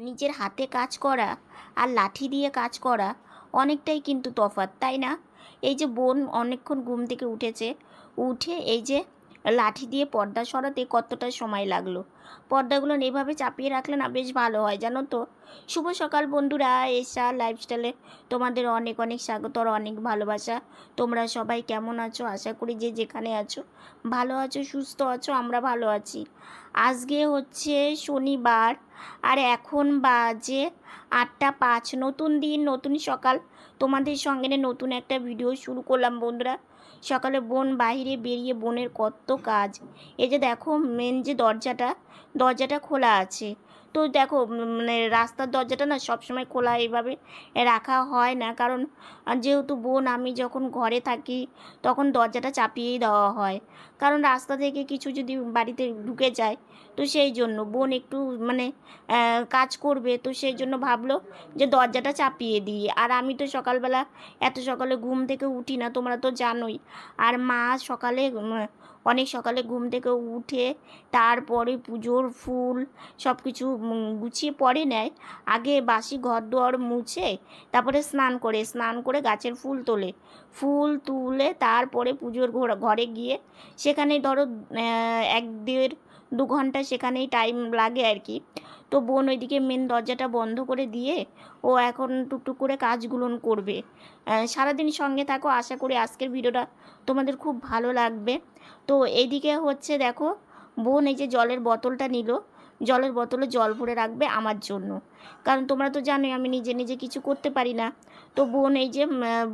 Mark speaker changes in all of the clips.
Speaker 1: নিজের হাতে কাজ করা আর লাঠি দিয়ে কাজ করা অনেকটাই কিন্তু তফাৎ, তাই না? এই যে বোন অনেকক্ষণ ঘুম থেকে উঠেছে, উঠে এই যে লাঠি দিয়ে পর্দা সরাতে কতটা সময় লাগল। পর্দাগুলো এভাবে চাপিয়ে রাখলে না বেশ ভালো হয়, জানো তো? শুভ সকাল বন্ধুরা এসা লাইফস্টাইলে তোমাদের অনেক অনেক স্বাগত আর অনেক ভালোবাসা। তোমরা সবাই কেমন আছো? আশা করি যে যেখানে আছো, ভালো আছো, সুস্থ আছো, আমরা ভালো আছি। আজকে হচ্ছে শনিবার, আর এখন বাজে আটটা পাঁচ। নতুন দিন, নতুন সকাল। তোমাদের সঙ্গে নতুন একটা ভিডিও শুরু করলাম বন্ধুরা। সকালে বোন বাইরে বেরিয়ে বোনের কত কাজ। এই যে দেখো মেন যে দরজাটা দরজাটা খোলা আছে। তো দেখো মানে রাস্তার দরজাটা না সবসময় খোলা এইভাবে রাখা হয় না। কারণ যেহেতু বোন, আমি যখন ঘরে থাকি তখন দরজাটা চাপিয়েই দেওয়া হয়। কারণ রাস্তা থেকে কিছু যদি বাড়িতে ঢুকে যায়, তো সেই জন্য বোন একটু মানে কাজ করবে, তো সেই জন্য ভাবলো যে দরজাটা চাপিয়ে দিই। আর আমি তো সকালবেলা, এত সকালে ঘুম থেকে উঠি না, তোমরা তো জানোই। আর মা সকালে অনেক সকালে ঘুম থেকে উঠে তারপরে পুজোর ফুল সব কিছু গুছিয়ে পরে নেয়। আগে বাসি ঘর দুয়ার মুছে তারপরে স্নান করে স্নান করে গাছের ফুল তোলে। ফুল তুলে তারপরে পুজোর ঘর- গিয়ে সেখানে ধরো এক দেড় দু ঘণ্টা সেখানেই টাইম লাগে আর কি তো বোন ওইদিকে মেন দরজাটা বন্ধ করে দিয়ে ও এখন টুকটুক করে কাজগুলো করবে। সারাদিন সঙ্গে থাকো, আশা করি আজকের ভিডিওটা তোমাদের খুব ভালো লাগবে। তো এইদিকে হচ্ছে দেখো, বোন এই যে জলের বোতলটা নিল, জলের বোতলে জল ভরে রাখবে আমার জন্য। কারণ তোমরা তো জানোই আমি নিজে নিজে কিছু করতে পারি না। তো বোন এই যে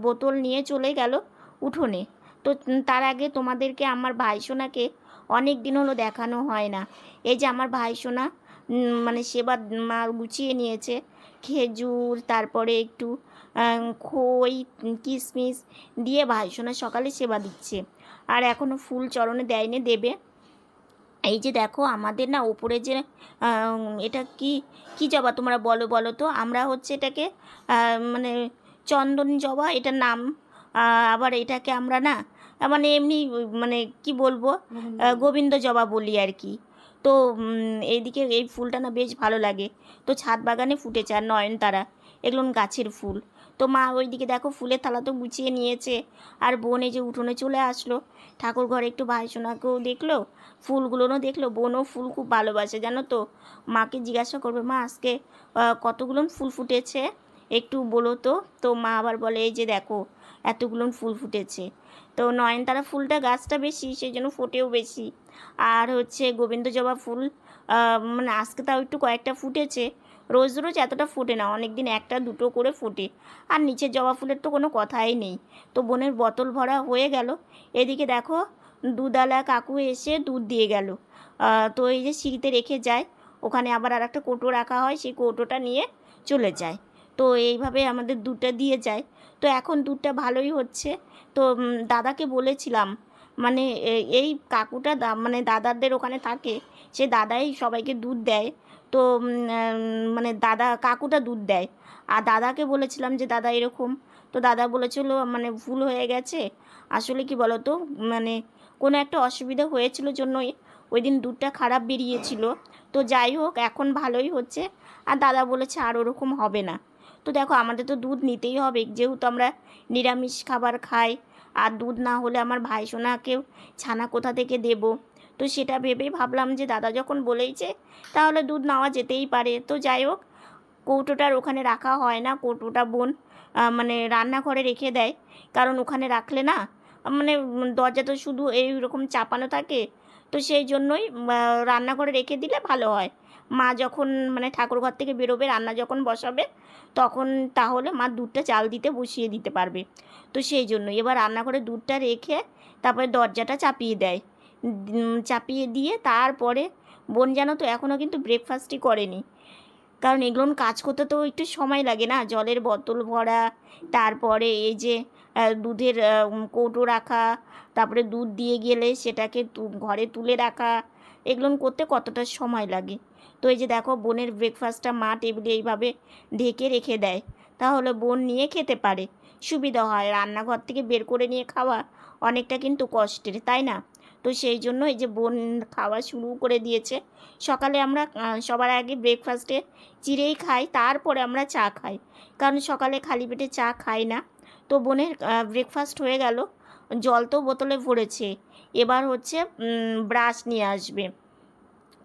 Speaker 1: বোতল নিয়ে চলে গেল উঠোনে। তো তার আগে তোমাদেরকে, আমার ভাইসোনাকে অনেক দিন হলো দেখানো হয় না। এই যে আমার ভাইসোনা উম, মানে সেবা মা গুছিয়ে নিয়েছে। খেজুর তারপরে একটু খই কিশমিশ দিয়ে ভাইসোনা সকালে সেবা দিচ্ছে। আর এখনও ফুল চরণে দেয়নি দেবে। এই যে দেখো আমাদের না ওপরে যে এটা কি কি জবা তোমরা বলো বলো তো? আমরা হচ্ছে এটাকে মানে চন্দন জবা এটার নাম আবার এটাকে আমরা না মানে এমনি মানে কি বলব গোবিন্দ জবা। বলি আর কি। তো এইদিকে এই ফুলটা না বেশ ভালো লাগে। তো ছাদ বাগানে ফুটেছে আর নয়নতারা এগুলো গাছের ফুল। তো মা ওইদিকে দেখো ফুলের থালা তো গুছিয়ে নিয়েছে। আর বোন এই যে উঠোনে চলে আসলো। ঠাকুর ঘরে একটু ভাইসোনাকেও দেখল ফুলগুলোও দেখল। বোনও ফুল খুব ভালোবাসে জানো তো। মাকে জিজ্ঞাসা করবে মা আজকে কতগুলো ফুল ফুটেছে? একটু বলো তো। তো মা আবার বলে এই যে দেখো এতগুলো ফুল ফুটেছে। তো নয়নতারা ফুলটা গাছটা বেশি সেই জন্য ফোটেও বেশি। আর হচ্ছে গোবিন্দ জবা ফুল মানে আজকে তাও একটু কয়েকটা ফুটেছে। রোজ রোজ এতটা ফোটে না অনেক দিন একটা, দুটো করে ফোটে। আর নিচের জবা ফুলের তো কোনো কথাই নেই। তো বোনের বোতল ভরা হয়ে গেল। এদিকে দেখো দুধালা কাকু এসে দুধ দিয়ে গেল। তো এই যে সিঁড়িতে রেখে যায়, ওখানে আবার আর একটা কৌটো রাখা হয়, সেই কৌটোটা নিয়ে চলে যায়। তো এইভাবে আমাদের দুধটা দিয়ে যায়। তো এখন দুধটা ভালোই হচ্ছে। তো দাদাকে বলেছিলাম মানে এই কাকুটা দা- মানে দাদাদের ওখানে থাকে, সে দাদাই সবাইকে দুধ দেয়। তো মানে দাদা, কাকুটা দুধ দেয়। আর দাদাকে বলেছিলাম যে, দাদা, এরকম। তো দাদা বলেছিল মানে ভুল হয়ে গেছে। আসলে কি বলো তো মানে কোনো একটা অসুবিধা হয়েছিল জন্যই ওই দিন দুধটা খারাপ বেরিয়েছিল। তো যাই হোক, এখন ভালোই হচ্ছে। আর দাদা বলেছে, আর ওরকম হবে না। তো দেখো, আমাদের তো দুধ নিতেই হবে। যেহেতু আমরা নিরামিষ খাবার খাই, আর দুধ না হলে আমার ভাই সোনাকেও ছানা কোথা থেকে দেব? তো সেটা ভেবেই ভাবলাম যে দাদা যখন বলেইছে, তাহলে দুধ নেওয়া যেতেই পারে। তো যাই হোক, কৌটোটার ওখানে রাখা হয় না। কৌটোটা বোন মানে রান্নাঘরে রেখে দেয়। কারণ ওখানে রাখলে না মানে দরজা তো শুধু এইরকম চাপানো থাকে। তো সেই জন্যই রান্নাঘরে রেখে দিলে ভালো হয়। মা যখন মানে ঠাকুর ঘর থেকে বেরোবে, রান্না যখন বসাবে, তখন তাহলে মা দুধটা চাল দিতে বসিয়ে দিতে পারবে। তো সেই জন্য এবার রান্নাঘরে দুধটা রেখে তারপরে দরজাটা চাপিয়ে দেয়। চাপিয়ে দিয়ে তারপরে বোন জানো তো এখনও কিন্তু ব্রেকফাস্টই করেনি। কারণ এগুলো কাজ করতে তো একটু সময় লাগে না। জলের বোতল ভরা, তারপরে এই যে দুধের কৌটো রাখা, তারপরে দুধ দিয়ে গেলে সেটাকে ঘরে তুলে রাখা, এগুলো করতে কতটা সময় লাগে? তো এই যে দেখো, বোনের ব্রেকফাস্টটা মা টেবিলে এইভাবে ঢেকে রেখে দেয়। তাহলে বোন নিয়ে খেতে পারে। সুবিধা হয়। রান্নাঘর থেকে বের করে নিয়ে খাওয়া অনেকটা কিন্তু কষ্টের, তাই না? তো সেই জন্য এই যে বোন খাওয়া শুরু করে দিয়েছে। সকালে আমরা সবার আগে ব্রেকফাস্টে চিড়েই খাই, তারপরে আমরা চা খাই। কারণ সকালে খালি পেটে চা খাই না। তো বোনের ব্রেকফাস্ট হয়ে গেল। জল তো বোতলে ভরেছে। এবার হচ্ছে ব্রাশ নিয়ে আসবে।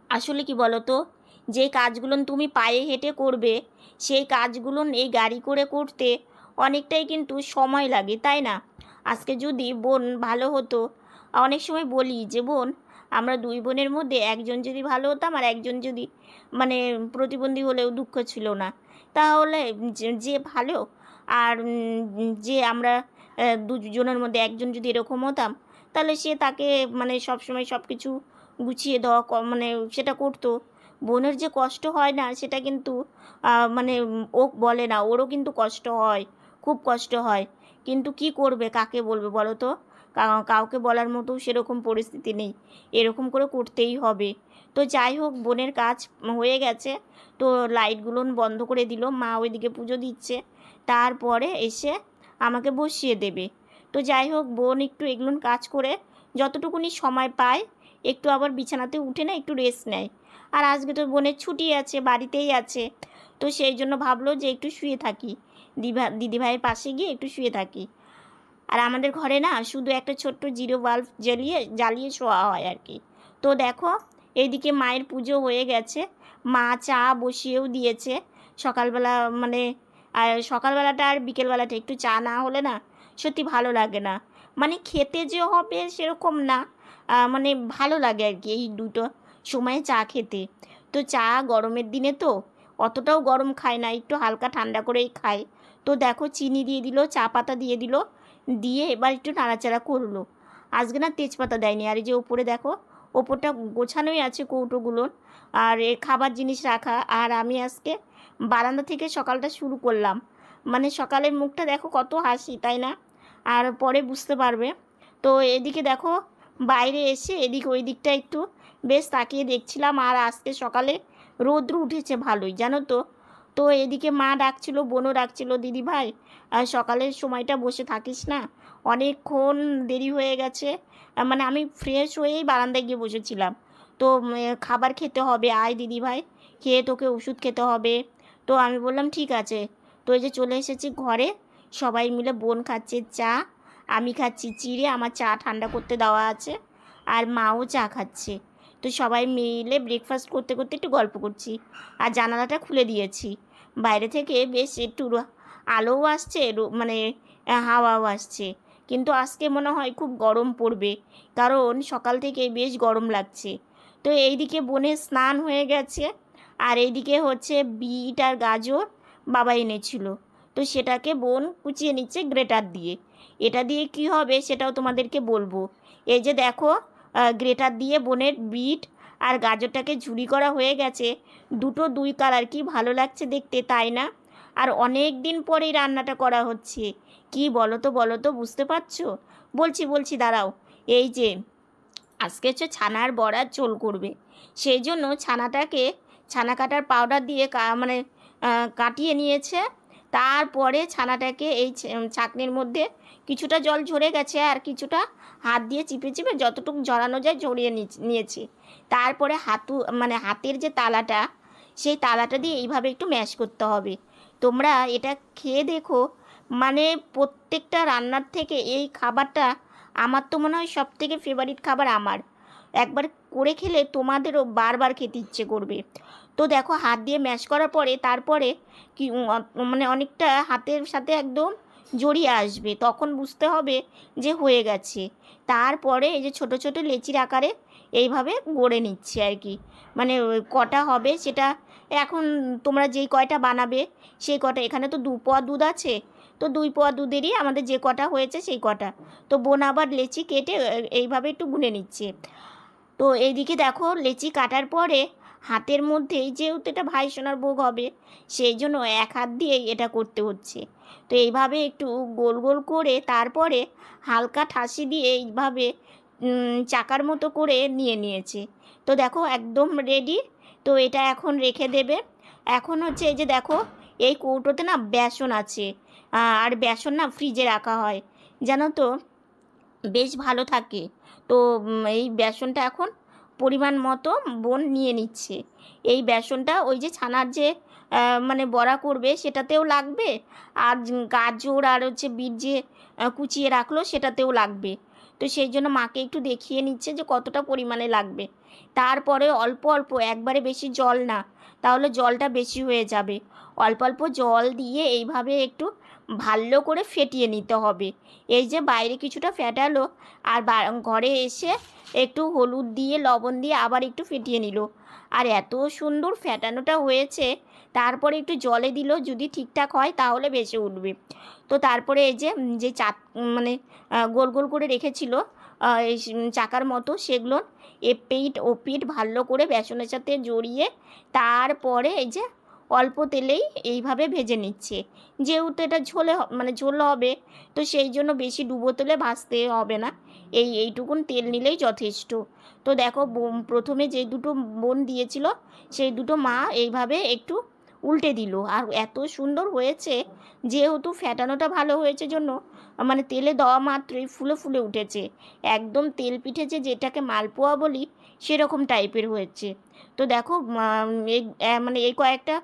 Speaker 1: আসলে কি বলো তো যে কাজগুলো তুমি পায়ে হেঁটে করবে, সেই কাজগুলো এই গাড়ি করে করতে অনেকটাই কিন্তু সময় লাগে, তাই না? আজকে যদি বোন ভালো হতো, অনেক সময় বলি যে, বোন, আমরা দুই বোনের মধ্যে একজন যদি ভালো হতাম আর একজন যদি মানে প্রতিবন্ধী হলেও দুঃখ ছিল না। তাহলে যে- যে ভালো আর যে আমরা দুজনের মধ্যে একজন যদি এরকম হতাম, তাহলে সে তাকে মানে সবসময় সব কিছু গুছিয়ে দেওয়া মানে সেটা করতো। বোনের যে কষ্ট হয় না, সেটা কিন্তু মানে ও বলে না, ওরও কিন্তু কষ্ট হয়, খুব কষ্ট হয়। কিন্তু কি করবে, কাকে বলবে বলো তো? কাউকে বলার মতো সেরকম পরিস্থিতি নেই। এরকম করে করতেই হবে। তো যাই হোক, বোনের কাজ হয়ে গেছে। তো লাইটগুলো বন্ধ করে দিল। মা ওইদিকে পুজো দিচ্ছে। তারপরে এসে আমাকে বসিয়ে দেবে। তো যাই হোক, বোন একটু এগুলো কাজ করে যতটুকুনি সময় পায়, একটু আবার বিছানাতে উঠে না একটু রেস্ট নেয়। আর আজকে তো বোনের ছুটি আছে, বাড়িতেই আছে। তো সেই জন্য ভাবলো যে একটু শুয়ে থাকি। দিভা, দিদিভাইয়ের পাশে গিয়ে একটু শুয়ে থাকি। আর আমাদের ঘরে না শুধু একটা ছোট্ট জিরো বাল্ব জ্বালিয়ে জ্বালিয়ে শোয়া হয় আর কি। তো দেখো এইদিকে মায়ের পুজো হয়ে গেছে। মা চা বসিয়েও দিয়েছে। সকালবেলা মানে আর সকালবেলাটা আর বিকেলবেলাটা একটু চা না হলে না সত্যি ভালো লাগে না। মানে খেতে যে হবে সেরকম না। মানে ভালো লাগে আর কি এই দুটো সময়ে চা খেতে। তো চা গরমের দিনে তো অতটাও গরম খায় না, একটু হালকা ঠান্ডা করেই খায়। তো দেখো, চিনি দিয়ে দিল, চা পাতা দিয়ে দিল। দিয়ে এবার একটু নাড়াচাড়া করল। আজকে না তেজপাতা দেয়নি। আর এই যে ওপরে দেখো, ওপরটা গোছানোই আছে কৌটোগুলোর আর এ খাবার জিনিস রাখা। আর আমি আজকে বারান্দা থেকে সকালটা শুরু করলাম। মানে সকালের মুখটা দেখো কত হাসি, তাই না? আর পরে বুঝতে পারবে। তো এদিকে দেখো, বাইরে এসে এদিক ওই দিকটা একটু বেশ তাকিয়ে দেখছিলাম। আর আজকে সকালে রৌদ্র উঠেছে ভালোই, জানো তো? তো এদিকে মা ডাকছিল, বোনও ডাকছিল, দিদি ভাই আর সকালের সময়টা বসে থাকিস না? অনেকক্ষণ দেরি হয়ে গেছে। মানে আমি ফ্রেশ হয়েই বারান্দায় গিয়ে বসেছিলাম। তো খাবার খেতে হবে, আয় দিদি ভাই, খেয়ে তোকে ওষুধ খেতে হবে। তো আমি বললাম, ঠিক আছে। তো এই যে চলে এসেছি ঘরে, সবাই মিলে বোন খাচ্ছে চা, আমি খাচ্ছি চিড়ে, আমার চা ঠান্ডা করতে দেওয়া আছে, আর মাও চা খাচ্ছে। তো সবাই মিলে ব্রেকফাস্ট করতে করতে একটু গল্প করছি আর জানালাটা খুলে দিয়েছি। বাইরে থেকে বেশ একটু আলোও আসছে মানে হাওয়াও আসছে। কিন্তু আজকে মনে হয় খুব গরম পড়বে, কারণ সকাল থেকে বেশ গরম লাগছে। তো এইদিকে বনে স্নান হয়ে গেছে, আর এইদিকে হচ্ছে বিট আর গাজর বাবা এনেছিল। তো সেটাকে বোন কুচিয়ে নিচ্ছে গ্রেটার দিয়ে। এটা দিয়ে কি হবে সেটাও তোমাদেরকে বলব। এই যে দেখো গ্রেটার দিয়ে বোনের বিট আর গাজরটাকে ঝুরি করা হয়ে গেছে। দুটো দুই কালার, কি ভালো লাগছে দেখতে, তাই না? আর অনেক দিন পরেই রান্নাটা করা হচ্ছে। কি বলো তো বলো তো বুঝতে পারছ? বলছি বলছি, দাঁড়াও। এই যে, আজকে হচ্ছে ছানার বড়ার ঝোল করবে। সেই জন্য ছানাটাকে, ছানা কাটার পাউডার দিয়ে মানে কাটিয়ে নিয়েছে। তারপরে ছানাটাকে এই ছাঁকনির মধ্যে কিছুটা জল ঝরে গেছে আর কিছুটা হাত দিয়ে চিপে চিপে যতটুকু জড়ানো যায় জড়িয়ে নিয়েছি। তারপরে হাতু মানে হাতের যে তালাটা, সেই তালাটা দিয়ে এইভাবে একটু ম্যাশ করতে হবে। তোমরা এটা খেয়ে দেখো মানে প্রত্যেকটা রান্নার থেকে এই খাবারটা আমার তো মনে হয় সব থেকে ফেভারিট খাবার আমার। একবার করে খেলে তোমাদেরও বারবার খেতে ইচ্ছে করবে। তো দেখো, হাত দিয়ে ম্যাশ করার পরে তারপরে কি মানে অনেকটা হাতের সাথে একদম জড়িয়ে আসবে। তখন বুঝতে হবে যে হয়ে গেছে। তারপরে এই যে ছোট ছোট লেচির আকারে এইভাবে গড়ে নিচ্ছে আর কি মানে কটা হবে সেটা এখন তোমরা যেই কয়টা বানাবে, সেই কটা। এখানে তো দু পোয়া দুধ আছে, তো দুই পোয়া দুধেরই আমাদের যে কটা হয়েছে সেই কটা। তো বোন আবার লেচি কেটে এইভাবে একটু গুনে নিচ্ছে। তো এইদিকে দেখো লেচি কাটার পরে হাতের মধ্যেই যেহেতু এটা ভাই সোনার ভোগ হবে, সেই জন্য এক হাত দিয়েই এটা করতে হচ্ছে। তো এইভাবে একটু গোল গোল করে তারপরে হালকা ঠাসি দিয়ে এইভাবে চাকার মতো করে নিয়ে নিয়েছে। তো দেখো একদম রেডি তো এটা এখন রেখে দেবে। এখন হচ্ছে এই যে দেখো, এই কৌটোতে না বেসন আছে। আর বেসন না ফ্রিজে রাখা হয়। জানো তো? বেশ ভালো থাকে। তো এই বেসনটা এখন পরিমাণ মতো বোন নিয়ে নিচ্ছে। এই বেসনটা ওই যে ছানার যে মানে বড়া করবে, সেটাতেও লাগবে। আর গাজর আর হচ্ছে বিট যে কুচিয়ে রাখল, সেটাতেও লাগবে। তো সেই জন্য মাকে একটু দেখিয়ে নিচ্ছে যে, কতটা পরিমাণে লাগবে। তারপরে অল্প অল্প, একবারে বেশি জল না, তাহলে জলটা বেশি হয়ে যাবে। অল্প অল্প জল দিয়ে এইভাবে একটু ভালো করে ফেটিয়ে নিতে হবে। এই যে বাইরে কিছুটা ফেটালো, আর ঘরে এসে একটু হলুদ দিয়ে, লবণ দিয়ে আবার একটু ফেটিয়ে নিল। আর এত সুন্দর ফেটানোটা হয়েছে তারপরে একটু জলে দিল যদি ঠিকঠাক হয়, তাহলে বেঁচে উঠবে। তো তারপরে এই যে যে চা মানে গোল গোল করে রেখেছিল চাকার মতো সেগুলো, এ পিঠ ও পিঠ ভালো করে বেসনের সাথে জড়িয়ে, তারপরে এই যে অল্প তেলেই এইভাবে ভেজে নিচ্ছে। যেহেতু এটা ঝোলে মানে ঝোল হবে, তো সেই জন্য বেশি ডুবো তেলে ভাজতে হবে না। এই, এইটুকুন তেল নিলেই যথেষ্ট। তো দেখো প্রথমে যে দুটো বোন দিয়েছিল, সেই দুটো মা এইভাবে একটু উল্টে দিল। আর এত সুন্দর হয়েছে, যেহেতু ফ্যাটানোটা ভালো হয়েছে জন্য মানে তেলে দেওয়া মাত্রই ফুলে ফুলে উঠেছে। একদম তেল পিঠে যে যেটাকে মালপোয়া বলি, সেরকম টাইপের হয়েছে। তো দেখো এই মানে এই কয়েকটা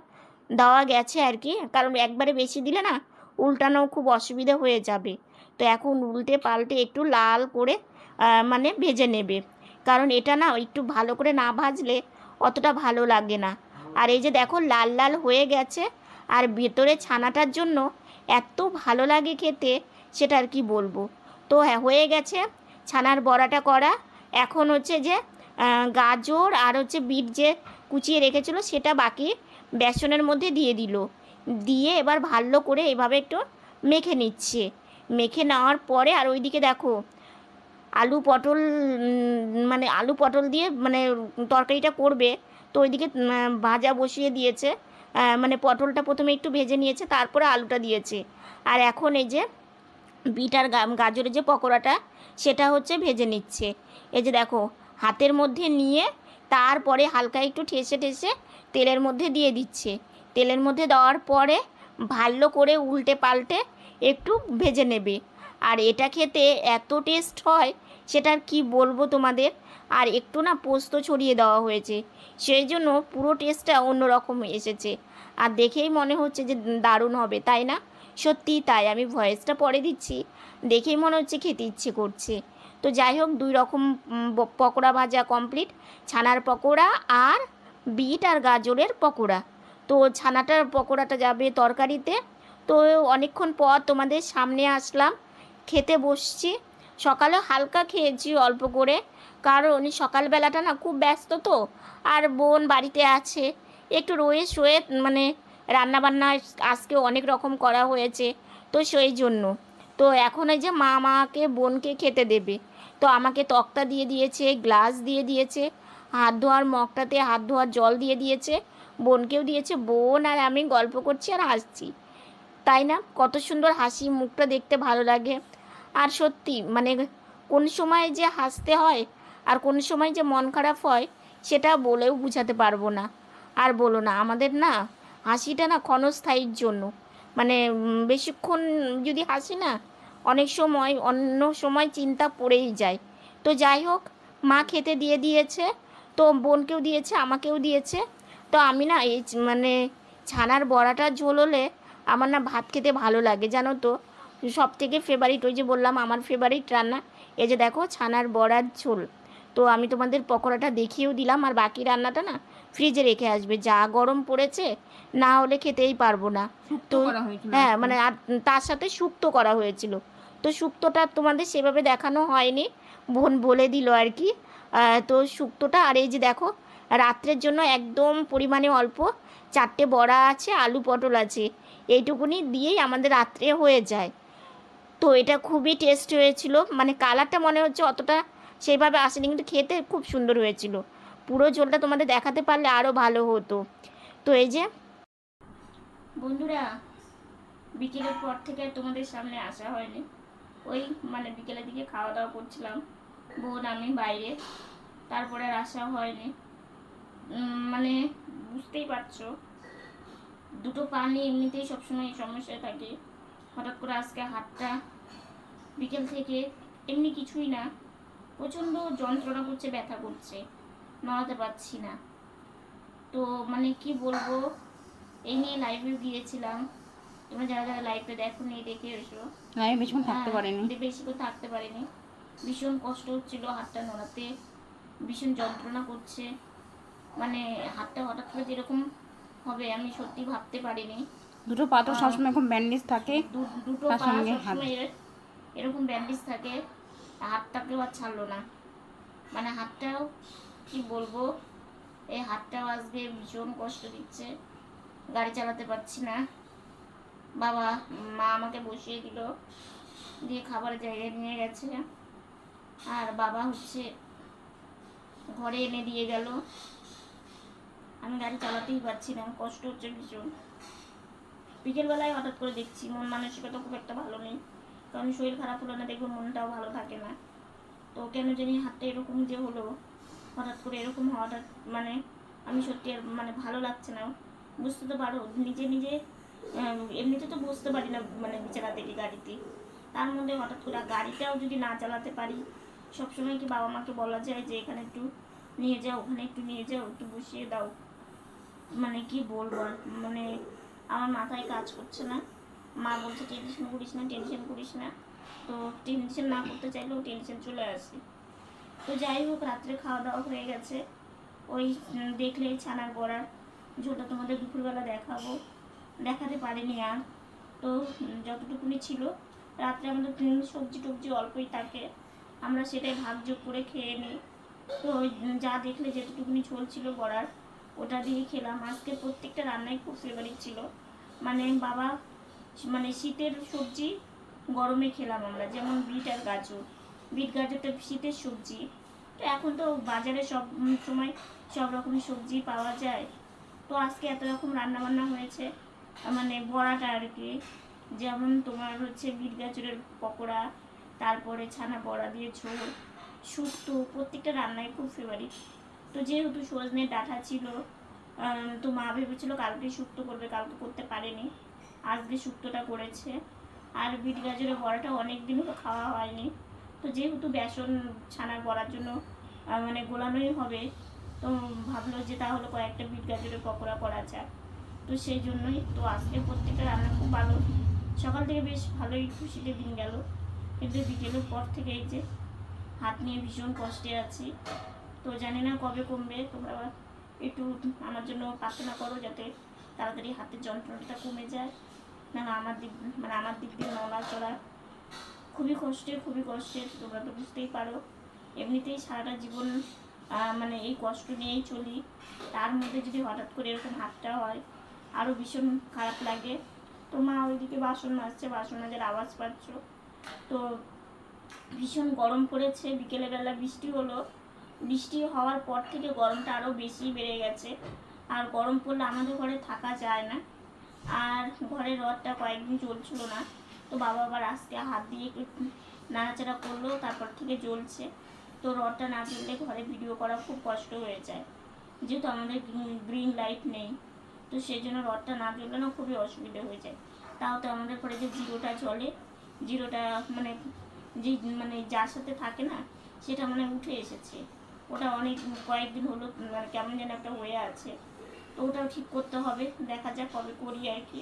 Speaker 1: দেওয়া গেছে আর কি, কারণ একবারে বেশি দিলে না উল্টানো খুব অসুবিধা হয়ে যাবে। তো এখন উল্টে পাল্টে একটু লাল করে মানে ভেজে নেবে। কারণ এটা না, একটু ভালো করে না ভাজলে অতটা ভালো লাগে না। আর এই যে দেখো, লাল লাল হয়ে গেছে। আর ভেতরে ছানাটার জন্য এত ভালো লাগে খেতে, সেটা আর কি বলব। তো হ্যাঁ হয়ে গেছে ছানার বড়াটা করা। এখন হচ্ছে যে গাজর আর হচ্ছে বিট যে কুচিয়ে রেখেছিল, সেটা বাকি বেসনের মধ্যে দিয়ে দিল। দিয়ে এবার ভালো করে এভাবে একটু মেখে নিচ্ছে। মেখে নেওয়ার পরে আর ওইদিকে দেখো, আলু পটল মানে আলু পটল দিয়ে মানে তরকারিটা করবে। তো ওইদিকে ভাজা বসিয়ে দিয়েছে। মানে পটলটা প্রথমে একটু ভেজে নিয়েছে, তারপরে আলুটা দিয়েছে। আর এখন এই যে বিট আর গাজরের যে পকোড়াটা, সেটা হচ্ছে ভেজে নিচ্ছে। এই যে দেখো, হাতের মধ্যে নিয়ে তারপরে হালকা একটু ঠেসে ঠেসে তেলের মধ্যে দিয়ে দিচ্ছে। তেলের মধ্যে দেওয়ার পরে ভালো করে উল্টে পাল্টে একটু ভেজে নেবে। আর এটা খেতে এত টেস্ট হয় সেটা আর কি বলব তোমাদের? আর একটু না পোস্ত ছড়িয়ে দেওয়া হয়েছে। সেই জন্য পুরো টেস্টটা অন্যরকম এসেছে। আর দেখেই মনে হচ্ছে যে দারুণ হবে, তাই না? সত্যিই তাই, আমি ভয়েসটা পরে দিচ্ছি। দেখেই মনে হচ্ছে খেতে ইচ্ছে করছে। তো যাই হোক, দুই রকম পকোড়া ভাজা কমপ্লিট ছানার পকোড়া আর বিট আর গাজরের পকোড়া। তো ছানাটার পকোড়াটা যাবে তরকারিতে। তো অনেকক্ষণ পর তোমাদের সামনে আসলাম। খেতে বসছি। সকালে হালকা খেয়েছি অল্প করে, কারণ সকালবেলাটা না খুব ব্যস্ত তো। আর বোন বাড়িতে আছে, একটু রয়ে শোয়ে মানে রান্নাবান্না আজকে অনেক রকম করা হয়েছে, তো সেই জন্য। তো এখন এই যে মা মাকে, বোনকে খেতে দেবে, তো আমাকে তক্তা দিয়ে দিয়েছে, গ্লাস দিয়ে দিয়েছে, হাত ধোয়ার মগটাতে হাত ধোয়ার জল দিয়ে দিয়েছে, বোনকেও দিয়েছে, বোন আর আমি গল্প করছি আর হাসছি। তাই না? কত সুন্দর হাসি, মুখটা দেখতে ভালো লাগে। আর সত্যি মানে কোন সময় যে হাসতে হয় আর কোন সময় যে মন খারাপ হয়, সেটা বলেও বোঝাতে পারব না। আর বলো না, আমাদের না হাসিটা না ক্ষণস্থায়ীর জন্য। মানে বেশিক্ষণ যদি হাসি না, অনেক সময়, অন্য সময় চিন্তা পড়েই যায়। তো যাই হোক, মা খেতে দিয়ে দিয়েছে, তো বোনকেও দিয়েছে, আমাকেও দিয়েছে। তো আমি না এই মানে ছানার বড়াটা ঝোল হলে আমার না ভাত খেতে ভালো লাগে, জানো তো? সব থেকে ফেভারিট ওই যে বললাম আমার ফেভারিট রান্না এই যে দেখো ছানার বড়ার ঝোল। তো আমি তোমাদের পকোড়াটা দেখিয়েও দিলাম আর বাকি রান্নাটা না ফ্রিজে রেখে আসবে। যা গরম পড়েছে না হলে খেতেই পারব না। তো হ্যাঁ মানে আর তার সাথে শুক্তো করা হয়েছিল। তো শুক্তোটা তোমাদের সেভাবে দেখানো হয়নি বোন বলে দিল আর কি। তো শুক্তোটা আর এই যে দেখো রাত্রের জন্য একদম পরিমাণে অল্প চারটে বড়া আছে আলু পটল আছে। এইটুকুনি দিয়েই আমাদের রাত্রে হয়ে যায়। তো এটা খুবই টেস্ট হয়েছিল। মানে কালারটা মনে হচ্ছে অতটা সেইভাবে আসেনি, কিন্তু খেতে খুব সুন্দর হয়েছিল। পুরো ঝোলটা তোমাদের দেখাতে পারলে আরও ভালো হতো। তো এই যে বন্ধুরা, বিকেলের পর থেকে তোমাদের সামনে আসা হয়নি। ওই মানে বিকেলের দিকে খাওয়া দাওয়া করছিলাম, বোন, আমি, বাইরে। তারপরে আর আসা হয়নি। মানে বুঝতেই পারছ, দুটো পা নিয়ে এমনিতেই সবসময় এই সমস্যায় থাকি। হঠাৎ করে আজকে হাতটা বিকেল থেকে এমনি কিছুই না প্রচণ্ড যন্ত্রণা করছে ব্যথা করছে নড়াতে পারছি না। তো মানে কি বলব এই নিয়ে লাইভে গিয়েছিলাম। তোমরা যারা যারা লাইভে দেখো নিয়ে দেখে এসো।
Speaker 2: আমি বেশিক্ষণ থাকতে
Speaker 1: হ্যাঁ,
Speaker 2: পারিনি।
Speaker 1: বেশি করে থাকতে পারিনি। ভীষণ কষ্ট হচ্ছিল হাতটা নড়াতে ভীষণ যন্ত্রণা করছে। মানে হাতটা হঠাৎ করে যেরকম হবে আমি সত্যি ভাবতে পারিনি।
Speaker 2: দুটো পা সবসময় এখন ব্যান্ডেজ থাকে
Speaker 1: দুটো
Speaker 2: তার
Speaker 1: পা
Speaker 2: সঙ্গে হাত।
Speaker 1: এরকম ব্যান্ডেজ থাকে হাতটাকেও আর ছাড়লো না। মানে হাতটাও কি বলব এই হাতটাও আজকে ভীষণ কষ্ট দিচ্ছে গাড়ি চালাতে পারছি না। বাবা মা আমাকে বসিয়ে দিল দিয়ে খাবারের জায়গায় নিয়ে গেছে। আর বাবা হচ্ছে ঘরে এনে দিয়ে গেল। আমি গাড়ি চালাতেই পারছি না কষ্ট হচ্ছে ভীষণ। বিকেলবেলায় হঠাৎ করে দেখছি, মন মানসিকতা খুব একটা ভালো নেই। কারণ শরীর খারাপ হলো না, দেখব মনটাও ভালো থাকে না। তো কেন জানি হাতটা এরকম যে হলো, হঠাৎ করে এরকম হওয়াটা মানে আমি সত্যি মানে ভালো লাগছে না। বুঝতে তো পারো, নিজে নিজে এমনিতে তো বুঝতে পারি না মানে বিছানা থেকে গাড়িতে। তার মধ্যে হঠাৎ করে গাড়িটাও যদি না চালাতে পারি, সবসময় কি বাবা মাকে বলা যায় যে এখানে একটু নিয়ে যাও, ওখানে একটু নিয়ে যাও, একটু বসিয়ে দাও। মানে কি বলব মানে আমার মাথায় কাজ করছে না। মা বলছে টেনশন করিস না টেনশন করিস না। তো টেনশন না করতে চাইলেও টেনশন চলে আসে। তো যাই হোক রাত্রে খাওয়া দাওয়া হয়ে গেছে। ওই দেখলে ছানার বড়ার ঝোলটা তোমাদের দুপুরবেলা দেখাবো। দেখাতে পারিনি আর। তো যতটুকুনি ছিল রাত্রে আমাদের উম, সবজি টবজি অল্পই থাকে। আমরা সেটাই ভাগযোগ করে খেয়ে নিই। তো যা দেখলে যেটুকুনি ঝোল ছিল বড়ার ওটা দিয়ে খেলাম। আজকে প্রত্যেকটা রান্নাই খুব ফেভারিট ছিল। মানে বাবা মানে শীতের সবজি গরমে খেলাম আমরা, যেমন বিট আর গাজর। বিট গাজরটা শীতের সবজি। তো এখন তো বাজারে সব সময় সব রকমের সবজি পাওয়া যায়। তো আজকে এত রকম রান্না বান্না হয়েছে মানে বড়াটা আর কি। যেমন তোমার হচ্ছে বিট, গাজরের পকোড়া, তারপরে ছানা বড়া দিয়ে ঝোল, শুক্তো, প্রত্যেকটা রান্নাই খুব ফেভারিট তো যেহেতু সজনে ডাঁটা ছিল তো মা ভেবেছিল কালকে শুক্তো করবে, কালকে করতে পারেনি। আজকে শুক্তোটা করেছে। আর বিট গাজরের বড়াটা অনেক দিন হলো খাওয়া হয়নি। তো যেহেতু বেসন ছানার বড়ার জন্য মানে গোলানোই হবে, তো ভাবলো যে তাহলে কয়েকটা বিট গাজরের পকোড়া করা যাক। তো সেই জন্যই তো আজকে প্রত্যেকটা রান্না খুব ভালো। সকাল থেকে বেশ ভালোই খুশিতে দিন গেল। কিন্তু বিকেলের পর থেকে এই যে হাত নিয়ে ভীষণ কষ্টে আছি। তো জানি না কবে কমবে, তোমরা একটু আমার জন্য প্রার্থনা করো যাতে তাড়াতাড়ি হাতের যন্ত্রণাটা কমে যায়। না আমার দিক মানে আমার দিক দিয়ে নড়াচড়া খুবই কষ্টের খুবই কষ্টের, তোমরা তো বুঝতেই পারো। এমনিতেই সারাটা জীবন মানে এই কষ্ট নিয়েই চলি। তার মধ্যে যদি হঠাৎ করে এরকম হাতটা হয় আরও ভীষণ খারাপ লাগে। তো মা ওইদিকে বাসন মাজছে, বাসন মাজার আওয়াজ পাচ্ছ। তো ভীষণ গরম পড়েছে বিকেলে বেলা বৃষ্টি হলো। বৃষ্টি হওয়ার পর থেকে গরমটা আরও বেশি বেড়ে গেছে। আর গরম পড়লে আমাদের ঘরে থাকা যায় না। আর ঘরের রডটা কয়েকদিন চলছিল না। তো বাবা আবার আজকে হাত দিয়ে একটু নাড়াচাড়া করল, তারপর থেকে জ্বলছে। তো রডটা না জ্বললে ঘরে ভিডিও করা খুব কষ্ট হয়ে যায়। যেহেতু আমাদের গ্রিন লাইট নেই। তো সেই জন্য রডটা না জ্বললে না খুবই অসুবিধা হয়ে যায়। তাও তো আমাদের ঘরে যে জিরোটা জ্বলে, জিরোটা মানে যে মানে যার সাথে থাকে না, সেটা মানে উঠে এসেছে। ওটা অনেক কয়েকদিন হলো মানে কেমন যেন একটা হয়ে আছে। তো ওটাও ঠিক করতে হবে, দেখা যাক কবে করি আর কি।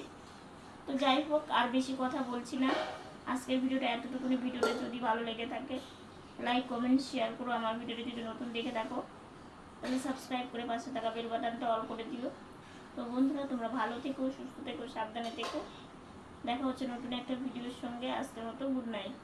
Speaker 1: তো যাই হোক, আর বেশি কথা বলছি না। আজকের ভিডিওটা এতটুকুনি। ভিডিওটা যদি ভালো লেগে থাকে লাইক কমেন্ট শেয়ার করো আমার ভিডিওটা। যদি নতুন দেখে থাকো, তাহলে সাবস্ক্রাইব করে পাশে থাকা বেল বাটনটা অল করে দিও। তো বন্ধুরা, তোমরা ভালো থেকো, সুস্থ থেকো, সাবধানে থেকো। দেখা হচ্ছে নতুন একটা ভিডিওর সঙ্গে। আজকের মতো গুড নাইট